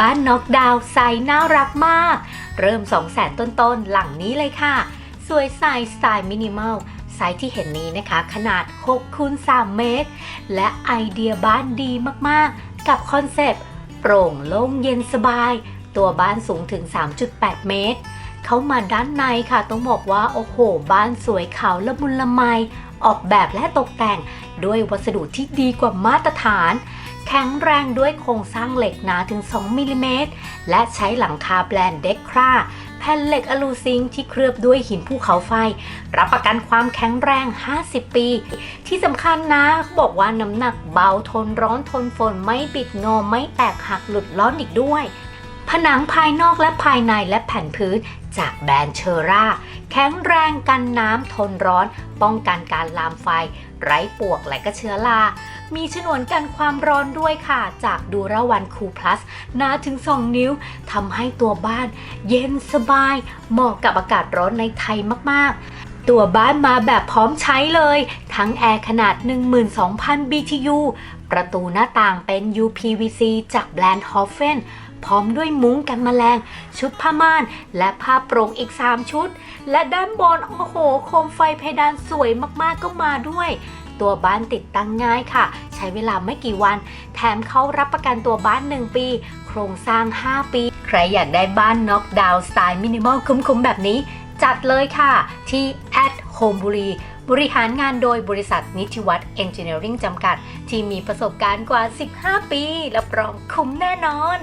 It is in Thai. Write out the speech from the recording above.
บ้านน็อกดาวน์ไซส์น่ารักมาก เริ่ม 2 0 0แสนต้นๆ หลังนี้เลยค่ะ สวยใสสไตล์มินิมอลไซส์ที่เห็นนี้นะคะ ขนาด6คูณ3เมตร และไอเดียบ้านดีมากๆ กับคอนเซปต์โปร่งโล่งเย็นสบาย ตัวบ้านสูงถึง 3.8 เมตร เข้ามาด้านในค่ะ ต้องบอกว่า โอ้โห บ้านสวยขาวละมุนละไม ออกแบบและตกแต่งด้วยวัสดุที่ดีกว่ามาตรฐาน ข็งแรงด้วยโครงสร้างเหล็กหนาถึง 2 มิลลิเมตร และใช้หลังคาแบรนด์เด็กคราแผ่นเหล็กอลูซิงที่เคลือบด้วยหินภูเขาไฟ รับประกันความแข็งแรง 50 ปี ที่สำคัญนะเขาบอกว่าน้ำหนักเบาทนร้อนทนฝนไม่บิดงอไม่แตกหักหลุดล้อนอีกด้วย นังภายนอกและภายในและแผ่นพื้นจากแบรนด์เชอร่า แข็งแรงกันน้ำทนร้อน ป้องกันการลามไฟ ไร้ปวกและก็เชื้อรา มีฉนวนกันความร้อนด้วยค่ะ จากดูราวันคูพลัสหนาถึง 2 นิ้วทำให้ตัวบ้าน เย็นสบาย เหมาะกับอากาศร้อนในไทยมากๆตัวบ้านมาแบบพร้อมใช้เลย ทั้งแอร์ขนาด 12,000 BTU ประตูหน้าต่างเป็น UPVC จากแบรนด์ h o f f e n พร้อมด้วยมุ้งกันแมลง ชุดผ้าม่าน และผ้าโปร่งอีก 3 ชุด และด้านบนโอ้โห โคมไฟเพดานสวยมากๆก็มาด้วยตัวบ้านติดตั้งง่ายค่ะ ใช้เวลาไม่กี่วัน แถมเขารับประกันตัวบ้าน 1 ปี โครงสร้าง 5 ปี ใครอยากได้บ้านน็อกดาวน์สไตล์มินิมอลคุ้มๆ แบบนี้ จัดเลยค่ะ ที่ at home บุรีบริหารงานโดยบริษัทนิติวัฒน์เอนจิเนียริ่งจำกัด ที่มีประสบการณ์กว่า 15 ปีรับรองคุ้มแน่นอน